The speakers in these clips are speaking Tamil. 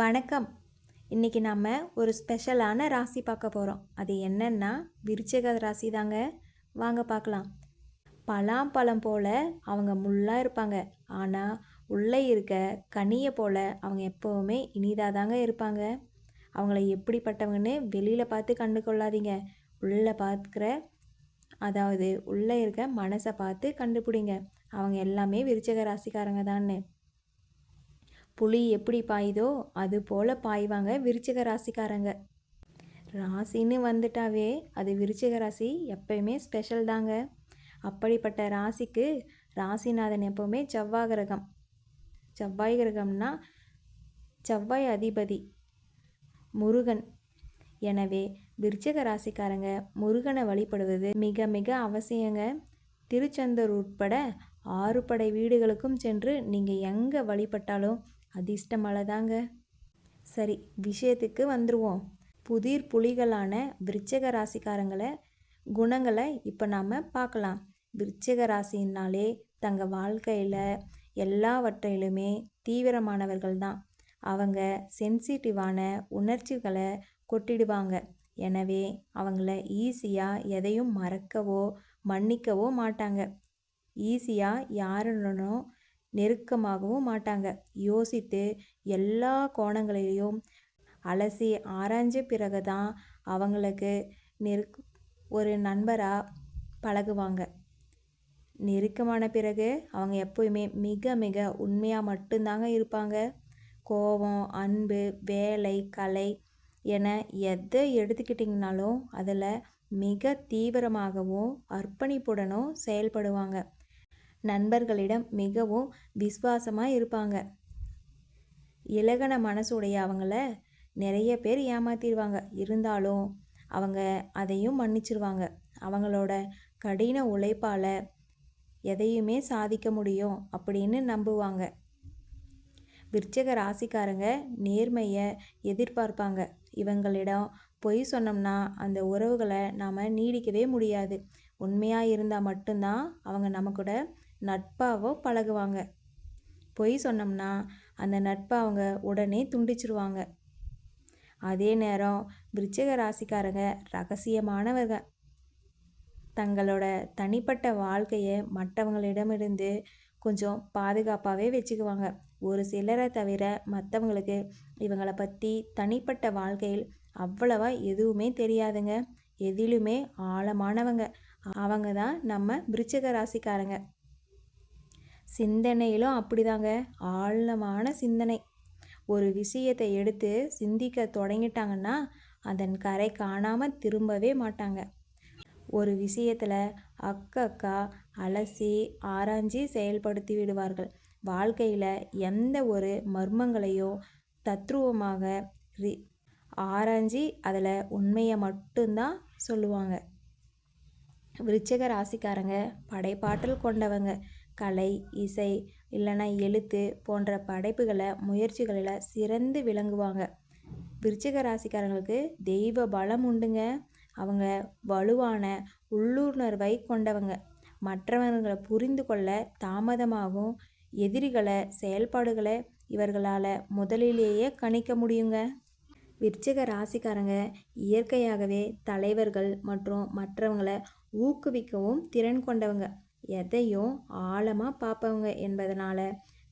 வணக்கம். இன்னைக்கு நம்ம ஒரு ஸ்பெஷலான ராசி பார்க்க போகிறோம் அது என்னென்னா விருச்சக ராசி தாங்க வாங்க பார்க்கலாம். பலாப்பழம் போல் அவங்க முள்ளாக இருப்பாங்க. ஆனால் உள்ளே இருக்க கனியை போல் அவங்க எப்போவுமே இனிதாக தாங்க இருப்பாங்க. அவங்கள எப்படிப்பட்டவங்கன்னு வெளியில் பார்த்து கண்டு கொள்ளாதீங்க. உள்ளே பார்க்குற அதாவது உள்ளே இருக்க மனசை பார்த்து கண்டுபிடிங்க. அவங்க எல்லாமே விருச்சக ராசிக்காரங்க தான்னு. புலி எப்படி பாயுதோ அது போல் பாய்வாங்க விருச்சிக ராசிக்காரங்க. ராசின்னு வந்துட்டாவே அது விருச்சிக ராசி எப்பயுமே ஸ்பெஷல் தாங்க. அப்படிப்பட்ட ராசிக்கு ராசிநாதன் எப்பவுமே செவ்வாய் கிரகம். செவ்வாய் கிரகம்னா செவ்வாய் அதிபதி முருகன். எனவே விருச்சிக ராசிக்காரங்க முருகனை வழிபடுவது மிக மிக அவசியங்க. திருச்செந்தூர் உட்பட ஆறு படை வீடுகளுக்கும் சென்று நீங்கள் எங்கே வழிபட்டாலும் அதிர்ஷ்டமலை தாங்க சரி விஷயத்துக்கு வந்துடுவோம் புதிர் புலிகளான விருச்சக ராசிக்காரங்களை குணங்களை இப்போ நாம் பார்க்கலாம் விருச்சக ராசினாலே தங்க வாழ்க்கையில் எல்லாவற்றிலுமே தீவிரமானவர்கள் தான். அவங்க சென்சிட்டிவான உணர்ச்சிகளை கொட்டிடுவாங்க. எனவே அவங்கள ஈஸியாக எதையும் மறக்கவோ மன்னிக்கவோ மாட்டாங்க. ஈஸியாக யாருடனும் நெருக்கமாகவும் மாட்டாங்க. யோசித்து எல்லா கோணங்களிலையும் அலசி ஆராய்ஞ்ச பிறகு தான் அவங்களுக்கு நெருக் ஒரு நண்பராக பழகுவாங்க. நெருக்கமான பிறகு அவங்க எப்போயுமே மிக மிக உண்மையாக மட்டும்தாங்க இருப்பாங்க. கோபம் அன்பு வேலை கலை என எதை எடுத்துக்கிட்டிங்கனாலும் அதில் மிக தீவிரமாகவும் அர்ப்பணிப்புடனும் செயல்படுவாங்க. நண்பர்களிடம் மிகவும் விசுவாசமாக இருப்பாங்க. இலகன மனசுடைய அவங்கள நிறைய பேர் ஏமாத்திடுவாங்க இருந்தாலும் அவங்க அதையும் மன்னிச்சிருவாங்க. அவங்களோட கடின உழைப்பால் எதையுமே சாதிக்க முடியும் அப்படின்னு நம்புவாங்க. விருச்சக ராசிக்காரங்க நேர்மையை எதிர்பார்ப்பாங்க. இவங்களிடம் பொய் சொன்னோம்னா அந்த உறவுகளை நாம் நீடிக்கவே முடியாது. உண்மையாக இருந்தால் மட்டும்தான் அவங்க நம்ம கூட நட்பாவோ பழகுவாங்க. பொய் சொன்னோம்னா அந்த நட்பை அவங்க உடனே துண்டிச்சிருவாங்க. அதே நேரம் விருச்சிக ராசிக்காரங்க ரகசியமானவங்க. தங்களோட தனிப்பட்ட வாழ்க்கையை மற்றவங்களிடமிருந்து கொஞ்சம் பாதுகாப்பாகவே வச்சுக்குவாங்க. ஒரு சிலரை தவிர மற்றவங்களுக்கு இவங்களை பற்றி தனிப்பட்ட வாழ்க்கையில் அவ்வளவா எதுவுமே தெரியாதுங்க. எதிலுமே ஆழமானவங்க. அவங்க தான் நம்ம விருச்சிக ராசிக்காரங்க. சிந்தனையிலும் அப்படிதாங்க. ஆழமான சிந்தனை. ஒரு விஷயத்தை எடுத்து சிந்திக்க தொடங்கிட்டாங்கன்னா அதன் கரை காணாமல் திரும்பவே மாட்டாங்க. ஒரு விஷயத்தில் அக்கக்கா அலசி ஆராய்ஞ்சி செயல்படுத்தி விடுவார்கள். வாழ்க்கையில் எந்த ஒரு மர்மங்களையோ தத்ரூபமாக ரி ஆராய்ஞ்சி அதில் உண்மையை மட்டும்தான் சொல்லுவாங்க. விருச்சக ராசிக்காரங்க படைப்பாற்றல் கொண்டவங்க. கலை இசை இல்லைன்னா எழுத்து போன்ற படைப்புகளை முயற்சிகளில் சிறந்து விளங்குவாங்க. விருச்சிக ராசிக்காரங்களுக்கு தெய்வ பலம் உண்டுங்க. அவங்க வலுவான உள்ளுணர்வை கொண்டவங்க. மற்றவர்களை புரிந்து கொள்ள தாமதமாகும். எதிரிகளை செயல்பாடுகளை இவர்களால் முதலிலேயே கணிக்க முடியுங்க. விருச்சிக ராசிக்காரங்க இயற்கையாகவே தலைவர்கள் மற்றும் மற்றவங்களை ஊக்குவிக்கவும் திறன் கொண்டவங்க. எதையும் ஆழமாக பார்ப்பவங்க என்பதனால்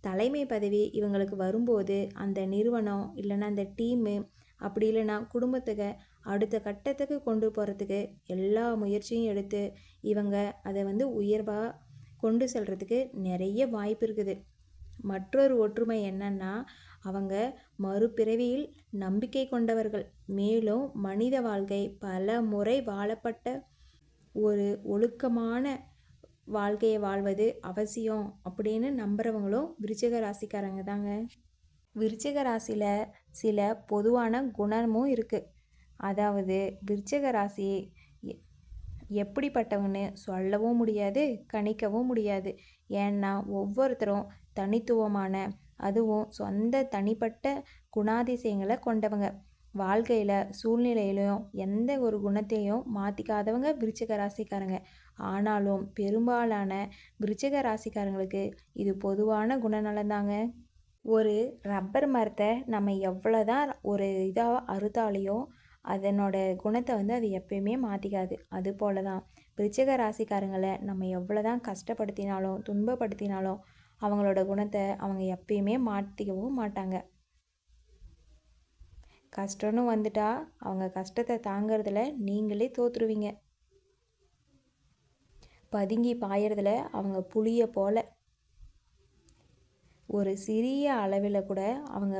தலைமை பதவி இவங்களுக்கு வரும்போது அந்த நிறுவனம் இல்லைன்னா அந்த டீமு அப்படி இல்லைன்னா குடும்பத்துக்கு அடுத்த கட்டத்துக்கு கொண்டு போகிறதுக்கு எல்லா முயற்சியும் எடுத்து இவங்க அதை வந்து உயர்வாக கொண்டு செல்கிறதுக்கு நிறைய வாய்ப்பு இருக்குது. மற்றொரு ஒற்றுமை என்னன்னா அவங்க மறுபிறவியில் நம்பிக்கை கொண்டவர்கள். மேலும் மனித வாழ்க்கை பல முறை வாழப்பட்ட ஒரு ஒழுக்கமான வாழ்க்கையை வாழ்வது அவசியம் அப்படின்னு நம்புகிறவங்களும் விருச்சிக ராசிக்காரங்க தாங்க. விருச்சிக ராசியில் சில பொதுவான குணமும் இருக்குது அதாவது விருச்சிக ராசி எப்படிப்பட்டவங்கன்னு சொல்லவும் முடியாது கணிக்கவும் முடியாது. ஏன்னா ஒவ்வொருத்தரும் தனித்துவமான அதுவும் சொந்த தனிப்பட்ட குணாதிசயங்களை கொண்டவங்க. வாழ்க்கையில் சூழ்நிலையிலையும் எந்த ஒரு குணத்தையும் மாற்றிக்காதவங்க விருச்சிக ராசிக்காரங்க. ஆனாலும் பெரும்பாலான விருச்சிக ராசிக்காரங்களுக்கு இது பொதுவான குணநலம் தாங்க ஒரு ரப்பர் மரத்தை நம்ம எவ்வளோ தான் ஒரு இதாக அறுத்தாலையும் அதனோட குணத்தை வந்து அது எப்பயுமே மாற்றிக்காது அது போல தான் விருச்சிக ராசிக்காரங்களை நம்ம எவ்வளோ தான் கஷ்டப்படுத்தினாலும் துன்பப்படுத்தினாலும் அவங்களோட குணத்தை அவங்க எப்பயுமே மாற்றிக்கவும் மாட்டாங்க. கஷ்டம்னு வந்துட்டா அவங்க கஷ்டத்தை தாங்கிறதுல நீங்களே தோற்றுருவீங்க பதுங்கி பாயறதுல அவங்க புளிய போல. ஒரு சிறிய அளவில் கூட அவங்க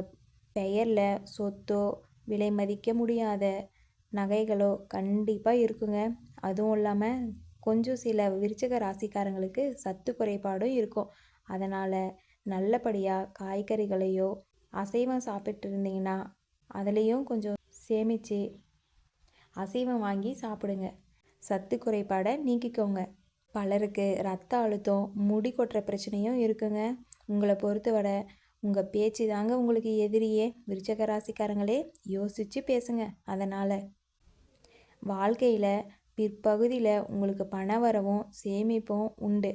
பெயரில் சொத்தோ விலை மதிக்க முடியாத நகைகளோ கண்டிப்பாக இருக்குங்க. அதுவும் இல்லாமல் கொஞ்சம் சில விருச்சக ராசிக்காரங்களுக்கு சத்து குறைபாடும் இருக்கும். அதனால் நல்லபடியாக காய்கறிகளையோ அசைவம் சாப்பிட்டு இருந்தீங்கன்னா அதுலேயும் கொஞ்சம் சேமித்து அசைவம் வாங்கி சாப்பிடுங்க. சத்து குறைபாடை நீக்கிக்கோங்க. பலருக்கு ரத்த அழுத்தம் முடி கொட்டுற பிரச்சனையும் இருக்குங்க. உங்களை பொறுத்தவரை உங்கள் பேச்சு தாங்க உங்களுக்கு எதிரியே. விருச்சக ராசிக்காரங்களே யோசித்து பேசுங்க அதனால். வாழ்க்கையில் பிற்பகுதியில் உங்களுக்கு பண வரவும் சேமிப்பும் உண்டு.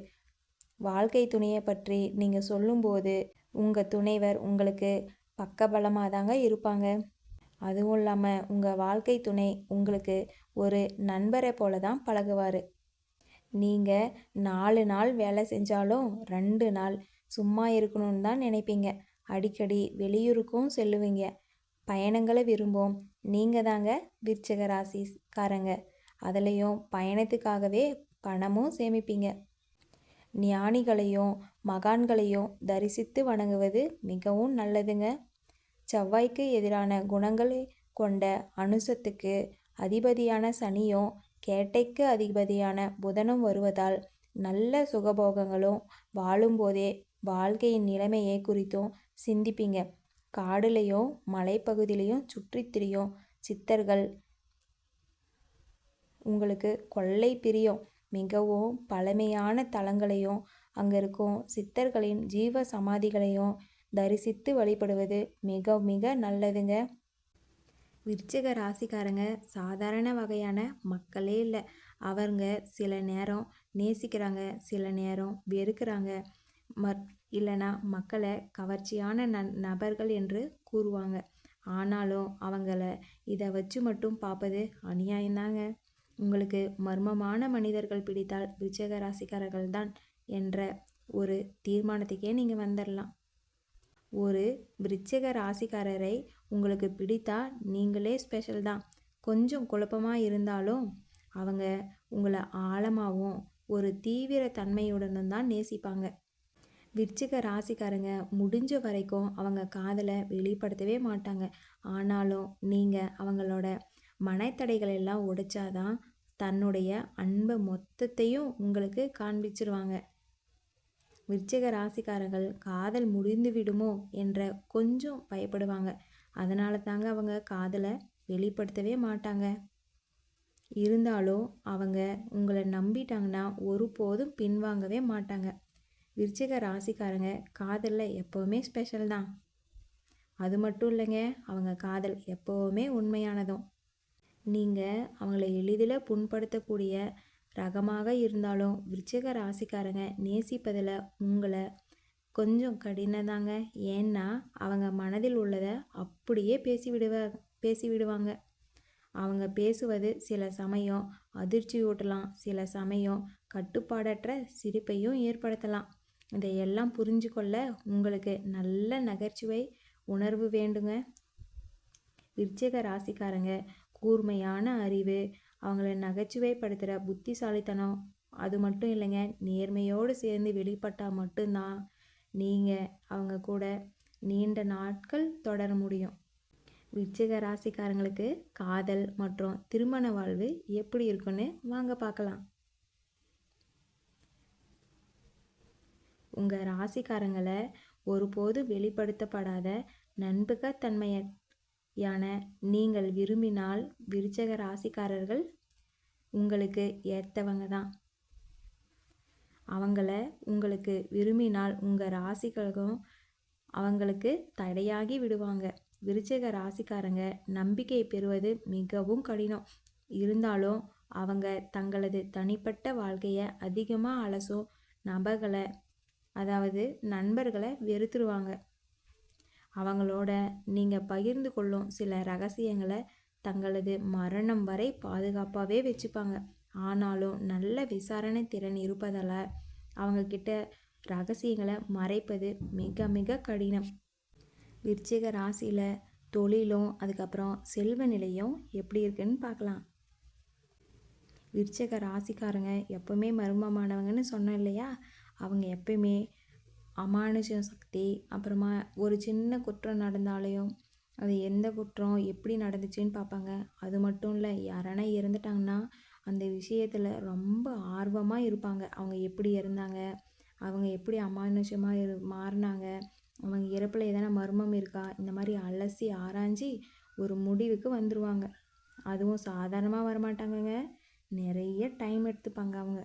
வாழ்க்கை துணையை பற்றி நீங்கள் சொல்லும்போது உங்கள் துணைவர் உங்களுக்கு பக்கபலமாக தாங்க இருப்பாங்க. அதுவும் இல்லாமல் உங்கள் வாழ்க்கை துணை உங்களுக்கு ஒரு நண்பரை போல தான் பழகுவார். நீங்கள் நாலு நாள் வேலை செஞ்சாலும் ரெண்டு நாள். சும்மா இருக்கணும்னு தான் நினைப்பீங்க. அடிக்கடி வெளியூருக்கும் செல்லுவீங்க. பயணங்களை விரும்பும் நீங்கள் தாங்க விருச்சக ராசிக்காரங்க அதுலேயும் பயணத்துக்காகவே பணமும் சேமிப்பீங்க. ஞானிகளையும் மகான்களையும் தரிசித்து வணங்குவது மிகவும் நல்லதுங்க. செவ்வாய்க்கு எதிரான குணங்களை கொண்ட அனுசத்துக்கு அதிபதியான சனியும் கேட்டைக்கு அதிபதியான புதனும் வருவதால் நல்ல சுகபோகங்களும் வாழும்போதே வாழ்க்கையின் நிலைமையை குறித்தும் சிந்திப்பீங்க. காடுலேயும் மலைப்பகுதியிலையும் சுற்றி திரியும் சித்தர்கள் உங்களுக்கு கொள்ளை பிரியும். மிகவும் பழமையான தலங்களையும் அங்கே இருக்கும் சித்தர்களின் ஜீவ சமாதிகளையும் தரிசித்து வழிபடுவது மிக மிக நல்லதுங்க. விருச்சிக ராசிக்காரங்க சாதாரண வகையான மக்களே இல்லை. அவங்க சில நேரம் நேசிக்கிறாங்க சில நேரம் வெறுக்கிறாங்க. மற் இல்லைனா மக்களை கவர்ச்சியான ந நபர்கள் என்று கூறுவாங்க. ஆனாலும் அவங்கள இதை வச்சு மட்டும் பார்ப்பது அநியாயம்தாங்க உங்களுக்கு மர்மமான மனிதர்கள் பிடித்தால் விருச்சக ராசிக்காரர்கள் தான் என்ற ஒரு தீர்மானத்துக்கே நீங்கள் வந்துடலாம் ஒரு விருச்சிக ராசிக்காரரை உங்களுக்கு பிடித்தா நீங்களே ஸ்பெஷல் தான். கொஞ்சம் குழப்பமாக இருந்தாலும் அவங்க உங்களை ஆழமாகவும் ஒரு தீவிர தன்மையுடனும் தான் நேசிப்பாங்க. விருச்சிக ராசிக்காரங்க முடிஞ்ச வரைக்கும் அவங்க காதலை வெளிப்படுத்தவே மாட்டாங்க. ஆனாலும் நீங்கள் அவங்களோட மனத்தடைகள் எல்லாம் உடைச்சாதான் தன்னுடைய அன்பை மொத்தத்தையும் உங்களுக்கு காண்பிச்சிருவாங்க. விருச்சிக ராசிக்காரர்கள் காதல் முடிந்து விடுமோ என்ற கொஞ்சம் பயப்படுவாங்க. அதனால தாங்க அவங்க காதலை வெளிப்படுத்தவே மாட்டாங்க. இருந்தாலும் அவங்க உங்களை நம்பிட்டாங்கன்னா ஒருபோதும் பின்வாங்கவே மாட்டாங்க. விருச்சிக ராசிக்காரங்க காதலில் எப்போவுமே ஸ்பெஷல் தான். அது மட்டும் இல்லைங்க அவங்க காதல் எப்போவுமே உண்மையானதும். நீங்கள் அவங்கள எளிதில் புண்படுத்தக்கூடிய ரகமாக இருந்தாலும் விருச்சிக ராசிக்காரங்க நேசிப்பதில் உங்களை கொஞ்சம் கடினதாங்க ஏன்னா அவங்க மனதில் உள்ளதை அப்படியே பேசிவிடுவ பேசிவிடுவாங்க. பேசி விடுவாங்க அவங்க பேசுவது சில சமயம் அதிர்ச்சியூட்டலாம் சில சமயம் கட்டுப்பாடற்ற சிரிப்பையும் ஏற்படுத்தலாம். இதையெல்லாம் புரிஞ்சு கொள்ள உங்களுக்கு நல்ல நகைச்சுவை உணர்வு வேண்டுங்க. விருச்சிக ராசிக்காரங்க கூர்மையான அறிவு அவங்கள நகைச்சுவைப்படுத்துகிற புத்திசாலித்தனம் அது மட்டும் இல்லைங்க. நேர்மையோடு சேர்ந்து வெளிப்பட்டால் மட்டும்தான் நீங்கள் அவங்க கூட நீண்ட நாட்கள் தொடர முடியும். விச்சிக ராசிக்காரங்களுக்கு காதல் மற்றும் திருமண வாழ்வு எப்படி இருக்குன்னு வாங்க பார்க்கலாம். உங்கள் ராசிக்காரங்களை ஒருபோது வெளிப்படுத்தப்படாத நண்பகத்தன்மையான நீங்கள் விரும்பினால் விருச்சக ராசிக்காரர்கள் உங்களுக்கு ஏற்றவங்க தான். அவங்கள உங்களுக்கு விரும்பினால் உங்கள் ராசிகளும் அவங்களுக்கு தடையாகி விடுவாங்க. விருச்சக ராசிக்காரங்க நம்பிக்கை பெறுவது மிகவும் கடினம். இருந்தாலும் அவங்க தங்களது தனிப்பட்ட வாழ்க்கையை அதிகமாக அலசும் நபர்களை அதாவது நண்பர்களை வெறுத்துருவாங்க. அவங்களோட நீங்கள் பகிர்ந்து கொள்ளும் சில ரகசியங்களை தங்களது மரணம் வரை பாதுகாப்பாகவே வச்சுப்பாங்க. ஆனாலும் நல்ல விசாரணை திறன் இருப்பதால் அவங்கக்கிட்ட ரகசியங்களை மறைப்பது மிக மிக கடினம். விருச்சிக ராசியில் தொழிலும் அதுக்கப்புறம் செல்வ நிலையும் எப்படி இருக்குன்னு பார்க்கலாம். விருச்சக ராசிக்காரங்க எப்பவுமே மர்மமானவங்கன்னு சொன்னேன் இல்லையா? அவங்க எப்பயுமே அமானுஷ சக்தி அப்புறமா ஒரு சின்ன குற்றம் நடந்தாலையும் அது எந்த குற்றம் எப்படி நடந்துச்சுன்னு பார்ப்பாங்க. அது மட்டும் இல்லை யாரானா இறந்துட்டாங்கன்னா அந்த விஷயத்தில் ரொம்ப ஆர்வமாக இருப்பாங்க. அவங்க எப்படி இறந்தாங்க? அவங்க எப்படி அமானுஷமாக இரு மாறினாங்க? அவங்க இறப்பில் எதனா மர்மம் இருக்கா? இந்த மாதிரி அலசி ஆராய்ஞ்சி ஒரு முடிவுக்கு வந்துடுவாங்க அதுவும் சாதாரணமாக வரமாட்டாங்கங்க. நிறைய டைம் எடுத்துப்பாங்க அவங்க.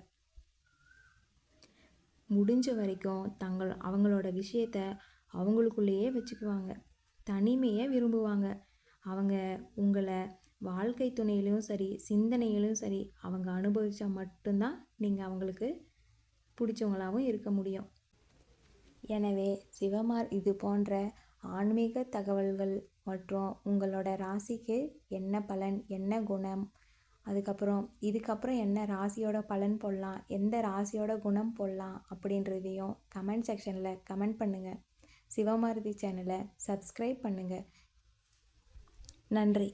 முடிஞ்ச வரைக்கும் தங்கள் அவங்களோட விஷயத்த அவங்களுக்குள்ளேயே வச்சுக்குவாங்க. தனிமையை விரும்புவாங்க. அவங்க உங்களை வாழ்க்கை துணையிலையும் சரி சிந்தனையிலும் சரி அவங்க அனுபவித்தா மட்டும்தான் நீங்கள் அவங்களுக்கு பிடிச்சவங்களாகவும் இருக்க முடியும். எனவே சிவமார் இது போன்ற ஆன்மீக தகவல்கள் மற்றும் உங்களோட ராசிக்கு என்ன பலன் என்ன குணம் அதுக்கப்புறம் இதுக்கப்புறம் என்ன ராசியோட பலன் போடலாம் எந்த ராசியோட குணம் போடலாம் அப்படின்றதையும் கமெண்ட் செக்ஷனில் கமெண்ட் பண்ணுங்கள் சிவமாருதி சேனலை சப்ஸ்கிரைப் பண்ணுங்கள் நன்றி.